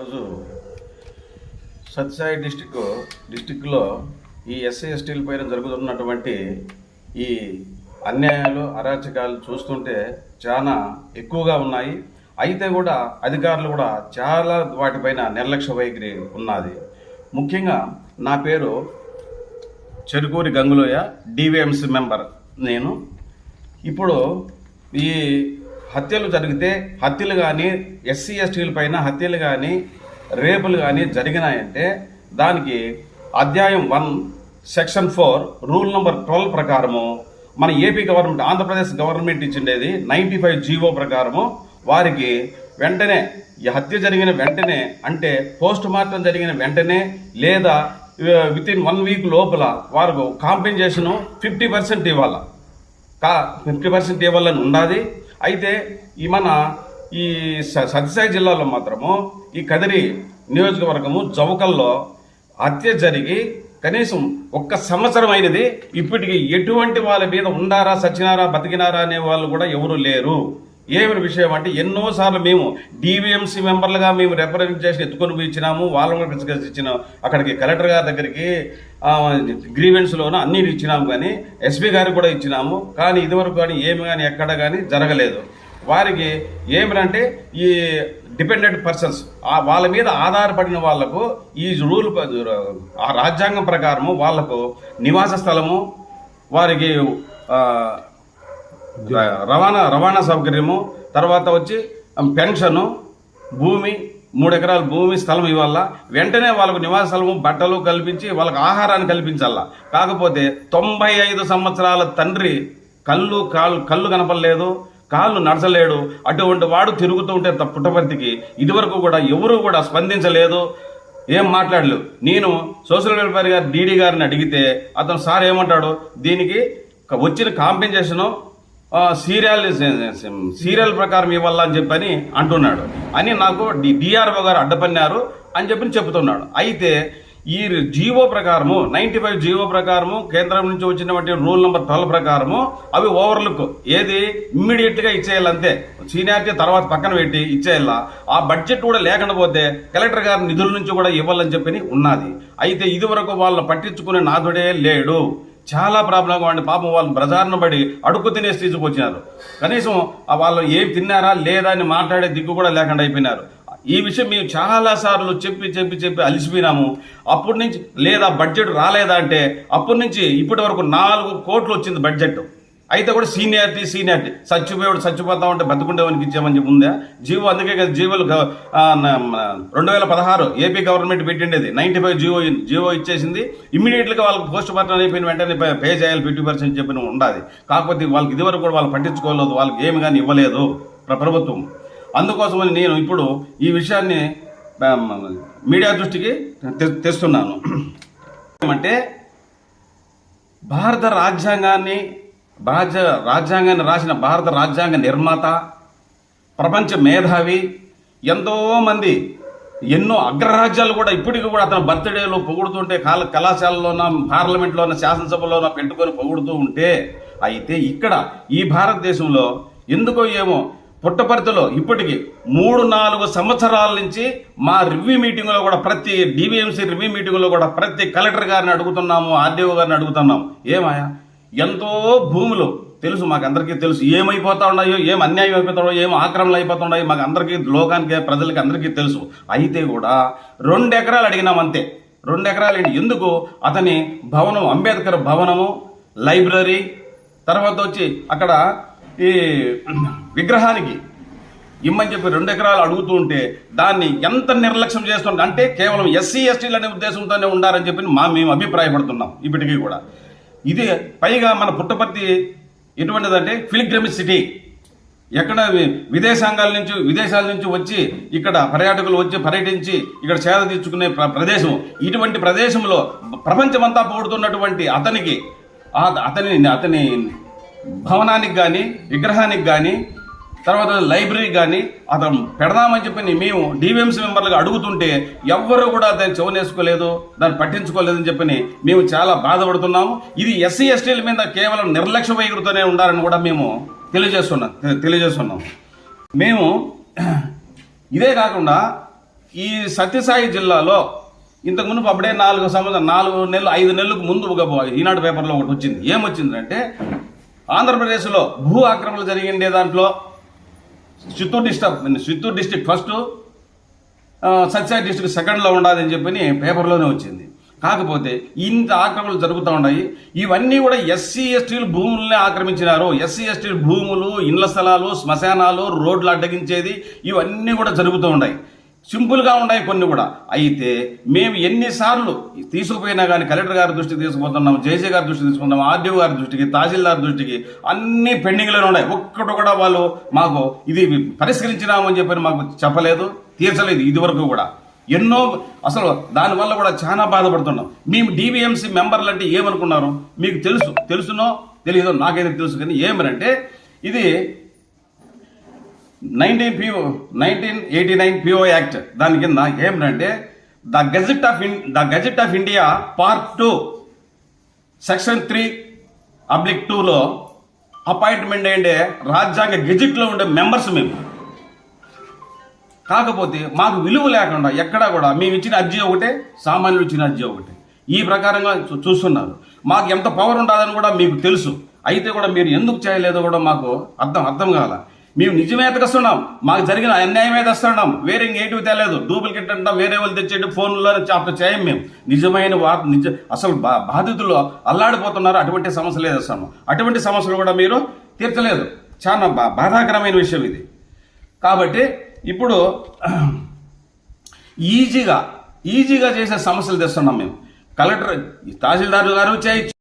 ఈరోజు సత్యసాయి డిస్టిక్ డిస్టిక్లో ఈ ఎస్సీ ఎస్టీల పైన జరుగుతున్నటువంటి ఈ అన్యాయాలు అరాచకాలు చూస్తుంటే చాలా ఎక్కువగా ఉన్నాయి. అయితే కూడా అధికారులు కూడా చాలా వాటిపైన నిర్లక్ష్య వైఖరి ఉన్నది. ముఖ్యంగా నా పేరు చెరుకూరి గంగులోయ డివిఎంసి మెంబర్ నేను. ఇప్పుడు ఈ హత్యలు జరిగితే హత్యలు కానీ ఎస్సీ ఎస్టీల పైన హత్యలు కానీ రేపులు కానీ జరిగినాయంటే దానికి అధ్యాయం one section four rule number twelve ప్రకారము మన ఏపీ గవర్నమెంట్ ఆంధ్రప్రదేశ్ గవర్నమెంట్ ఇచ్చిండేది నైంటీ ఫైవ్ జీవో ప్రకారము. వారికి వెంటనే ఈ హత్య జరిగిన వెంటనే అంటే పోస్ట్ మార్టం జరిగిన వెంటనే లేదా విత్ ఇన్ వన్ వీక్ లోపల వారికి కాంపెన్సేషన్ ఫిఫ్టీ పర్సెంట్ ఇవ్వాలి. కా ఫిఫ్టీ పర్సెంట్ ఇవ్వాలని ఉండాలి అయితే ఈ మన ఈ స- సత్యసాయి జిల్లాలో మాత్రము ఈ కదిరి నియోజకవర్గము జవకల్లో హత్య జరిగి కనీసం ఒక్క సంవత్సరం అయినది ఇప్పటికీ ఎటువంటి వాళ్ళ మీద ఉండారా సచ్చినారా బతికినారా అనే వాళ్ళు కూడా ఎవరు లేరు. ఏమి విషయం అంటే ఎన్నోసార్లు మేము డివిఎంసీ మెంబర్లుగా మేము రిప్రజెంటేషన్ ఎత్తుకొని పోయి ఇచ్చినాము వాళ్ళని కూడా ఇచ్చినాం. అక్కడికి కలెక్టర్ గారి దగ్గరికి గ్రీవెన్స్లోనూ అన్నీ ఇచ్చినాము కానీ ఎస్పీ గారికి కూడా ఇచ్చినాము. కానీ ఇదివరకు కానీ ఏమి కానీ ఎక్కడ కానీ జరగలేదు. వారికి ఏమిటంటే ఈ డిపెండెంట్ పర్సన్స్ వాళ్ళ మీద ఆధారపడిన వాళ్ళకు ఈ రూల్ ఆ రాజ్యాంగం ప్రకారము వాళ్ళకు నివాస స్థలము వారికి రవాణా రవాణా సౌకర్యము తర్వాత వచ్చి పెన్షను భూమి మూడు ఎకరాల భూమి స్థలం ఇవ్వాల. వెంటనే వాళ్ళకు నివాస స్థలము బట్టలు కల్పించి వాళ్ళకి ఆహారాన్ని కల్పించాలా. కాకపోతే తొంభై ఐదు సంవత్సరాల తండ్రి కళ్ళు కాళ్ళు కళ్ళు కనపడలేదు కాళ్ళు నడచలేడు. అటువంటి వాడు తిరుగుతూ ఉంటే త- పుట్టపర్తికి ఇదివరకు కూడా ఎవరు కూడా స్పందించలేదు. ఏం మాట్లాడలేదు. నేను సోషల్ వెల్ఫేర్ గారు డీడీ గారిని అడిగితే అతను సార్ ఏమంటాడు? దీనికి వచ్చిన కాంపెన్సేషను సీరియల్ సీరియల్ ప్రకారం ఇవ్వాలని అని చెప్పని అంటున్నాడు. అని నాకు డి డిఆర్ఓ గారు అడ్డపన్నారు అని చెప్పి చెప్తున్నాడు. అయితే ఈ జీవో ప్రకారము నైంటీ ఫైవ్ జీవో ప్రకారము కేంద్రం నుంచి వచ్చినటువంటి రూల్ నెంబర్ ట్వెల్వ్ ప్రకారము అవి ఓవర్లుక్. ఏది? ఇమ్మీడియట్గా ఇచ్చేయాలంతే సీనియారిటీ తర్వాత పక్కన పెట్టి ఇచ్చేయాల? ఆ బడ్జెట్ కూడా లేకుండా పోతే కలెక్టర్ గారి నిధుల నుంచి కూడా ఇవ్వాలని చెప్పి ఉన్నది. అయితే ఇదివరకు వాళ్ళు పట్టించుకునే నాథుడే లేడు. చాలా ప్రాబ్లంగా ఉండి పాపం వాళ్ళు ప్రజారణ పడి అడుక్కు తినే స్థితికి వచ్చినారు కనీసం వాళ్ళు ఏం తిన్నారా లేదా అని మాట్లాడే దిక్కు కూడా లేకుండా అయిపోయినారు. ఈ విషయం మేము చాలా సార్లు చెప్పి చెప్పి చెప్పి అలిసిపోయినాము. అప్పటి నుంచి లేదా బడ్జెట్ రాలేదా అంటే అప్పటి నుంచి ఇప్పటి వరకు నాలుగు కోట్లు వచ్చింది బడ్జెట్. అయితే కూడా సీనియారిటీ సీనియారిటీ చచ్చిపోయాడు చచ్చిపోతా ఉంటే బతుకుండేవానికి ఇచ్చామని చెప్పి ఉందా? జీవో అందుకే కదా జీవోలు రెండు వేల పదహారు ఏపీ గవర్నమెంట్ పెట్టిండేది. నైంటీ ఫైవ్ జీవో జీవో ఇచ్చేసింది. ఇమ్మీడియట్గా వాళ్ళకి పోస్ట్ మార్టం అయిపోయిన వెంటనే పే- చేయాలి ఫిఫ్టీ పర్సెంట్ చెప్పిన ఉండాలి కాకపోతే వాళ్ళకి ఇదివరకు కూడా వాళ్ళు పట్టించుకోలేదు వాళ్ళకి ఏమి కానీ ఇవ్వలేదు ప్ర- ప్రభుత్వం. అందుకోసమని నేను ఇప్పుడు ఈ విషయాన్ని మీడియా దృష్టికి తె- తెస్తున్నాను. ఏమంటే భారత రాజ్యాంగాన్ని రాజ రాజ్యాంగాన్ని రాసిన భారత రాజ్యాంగ నిర్మాత ప్రపంచ మేధావి ఎంతోమంది ఎన్నో అగ్రరాజ్యాలు కూడా ఇప్పటికీ కూడా అతని బర్త్డేలో పొగుడుతుంటే కాల కళాశాలలోన పార్లమెంట్లోన శాసనసభలోన పెట్టుకొని పొగుడుతూ ఉంటే అయితే ఇక్కడ ఈ భారతదేశంలో ఎందుకో ఏమో పుట్టపర్తిలో ఇప్పటికి మూడు నాలుగు సంవత్సరాల నుంచి మా రివ్యూ మీటింగ్లో కూడా ప్రతి డివిఎంసీ రివ్యూ మీటింగ్లో కూడా ప్రతి కలెక్టర్ గారిని అడుగుతున్నాము ఆర్డీఓ గారిని అడుగుతున్నాము. ఏమాయా ఎంతో భూములు తెలుసు మాకు అందరికీ తెలుసు. ఏమైపోతా ఉన్నాయో ఏం అన్యాయం అయిపోతాడో ఏం ఆక్రమణలు అయిపోతున్నాయో మాకు అందరికీ లోకానికి ప్రజలకి అందరికీ తెలుసు. అయితే కూడా రెండు ఎకరాలు అడిగినాం అంతే. రెండు ఎకరాలు ఎందుకు? అతని భవనం అంబేద్కర్ భవనము లైబ్రరీ తర్వాత వచ్చి అక్కడ ఈ విగ్రహానికి ఇమ్మని చెప్పి రెండు ఎకరాలు అడుగుతూ ఉంటే దాన్ని ఎంత నిర్లక్ష్యం చేస్తుంటే అంటే కేవలం ఎస్సీ ఎస్టీలు అనే ఉద్దేశంతోనే ఉండాలని చెప్పి మా మేము అభిప్రాయపడుతున్నాం ఇప్పటికీ కూడా. ఇది పైగా మన పుట్టపర్తి ఎటువంటిదంటే ఫిలిగ్రమిక్ సిటీ. ఎక్కడ విదేశాంగాల నుంచి విదేశాల నుంచి వచ్చి ఇక్కడ పర్యాటకులు వచ్చి పర్యటించి ఇక్కడ సేద తీర్చుకునే ప్ర- ప్రదేశం ఇటువంటి ప్రదేశంలో ప్రపంచమంతా పోడుతున్నటువంటి అతనికి అతని అతని భవనానికి కానీ విగ్రహానికి కానీ తర్వాత లైబ్రరీ కానీ అతను పెడదామని చెప్పి మేము డివిఎంసీ మెంబర్లుగా అడుగుతుంటే ఎవ్వరు కూడా దాన్ని చెవనేసుకోలేదు దాన్ని పట్టించుకోలేదని చెప్పి మేము చాలా బాధపడుతున్నాము. ఇది ఎస్సీ ఎస్టీల మీద కేవలం నిర్లక్ష్య వైఖరితోనే ఉండాలని కూడా మేము తెలియజేస్తున్నాం తెలియజేస్తున్నాము. తెలియజేస్తున్నాం మేము ఇదే కాకుండా ఈ సత్యసాయి జిల్లాలో ఇంతకుముందు అప్పుడే నాలుగు సంవత్సరం నాలుగు నెలలు ఐదు నెలలకు ముందు ఒక ఈనాడు పేపర్లో ఒకటి వచ్చింది. ఏమొచ్చిందంటే ఆంధ్రప్రదేశ్లో భూ ఆక్రమణలు జరిగిండే దాంట్లో Chittoor district Chittoor district first Sathya Sai district సెకండ్లో ఉండాలని చెప్పని పేపర్లోనే వచ్చింది. కాకపోతే ఇంత ఆక్రమణలు జరుగుతూ ఉన్నాయి. ఇవన్నీ కూడా ఎస్సీ ఎస్టీలు భూములనే ఆక్రమించినారు. ఎస్సీ ఎస్టీ భూములు ఇండ్ల స్థలాలు శ్మశానాలు రోడ్లు అడ్డగించేది ఇవన్నీ కూడా జరుగుతూ ఉన్నాయి. సింపుల్గా ఉన్నాయి కొన్ని కూడా. అయితే మేము ఎన్నిసార్లు తీసుకుపోయినా కానీ కలెక్టర్ గారి దృష్టికి తీసుకుపోతున్నాం జేసీ గారి దృష్టికి తీసుకుందాం ఆర్డీఓ గారి దృష్టికి తహసీల్దార్ దృష్టికి అన్ని పెండింగ్లోనే ఉన్నాయి. ఒక్కటి కూడా వాళ్ళు మాకు ఇది పరిష్కరించినామని చెప్పని మాకు చెప్పలేదు తీర్చలేదు ఇదివరకు కూడా. ఎన్నో అసలు దానివల్ల కూడా చాలా బాధపడుతున్నాం. మేము డీవీఎంసీ మెంబర్లు అంటే ఏమనుకున్నారు? మీకు తెలుసు తెలుసునో తెలియదో నాకైతే తెలుసు కానీ ఏమనంటే ఇది nineteen PO nineteen eighty nine PO act. దాని కింద ఏమిటంటే the gazette of in the gazette of India part two section three oblique టూలో అపాయింట్మెంట్ అయ్యే రాజ్యాంగ గెజిట్లో ఉండే మెంబర్స్ మేము. కాకపోతే మాకు విలువ లేకుండా ఎక్కడా కూడా మేము ఇచ్చిన అర్జీ ఒకటే సామాన్యులు ఇచ్చిన అర్జీ ఒకటే. ఈ ప్రకారంగా చూ- చూస్తున్నారు. మాకు ఎంత పవర్ ఉండాలని కూడా మీకు తెలుసు. అయితే కూడా మీరు ఎందుకు చేయలేదో కూడా మాకు అర్థం అర్థం కాల. మేము నిజమే ఎతకస్తున్నాం మాకు జరిగిన అన్యాయమే తెస్తున్నాం వేరే ఇంకేటివి తెలియదు. డూప్లికేట్ అంటాం. వేరే వాళ్ళు తెచ్చేటి ఫోన్లో అప్పుడు చేయం మేము. నిజమైన వార్త నిజ అసలు బా బాధితులు అల్లాడిపోతున్నారు. అటువంటి సమస్యలు తెస్తున్నాం అటువంటి సమస్యలు కూడా మీరు తీర్చలేదు. చాలా బా బాధాకరమైన విషయం ఇది. కాబట్టి ఇప్పుడు ఈజీగా ఈజీగా చేసే సమస్యలు తెస్తున్నాం మేము. కలెక్టర్ తహసీల్దార్ గారు చేయొచ్చు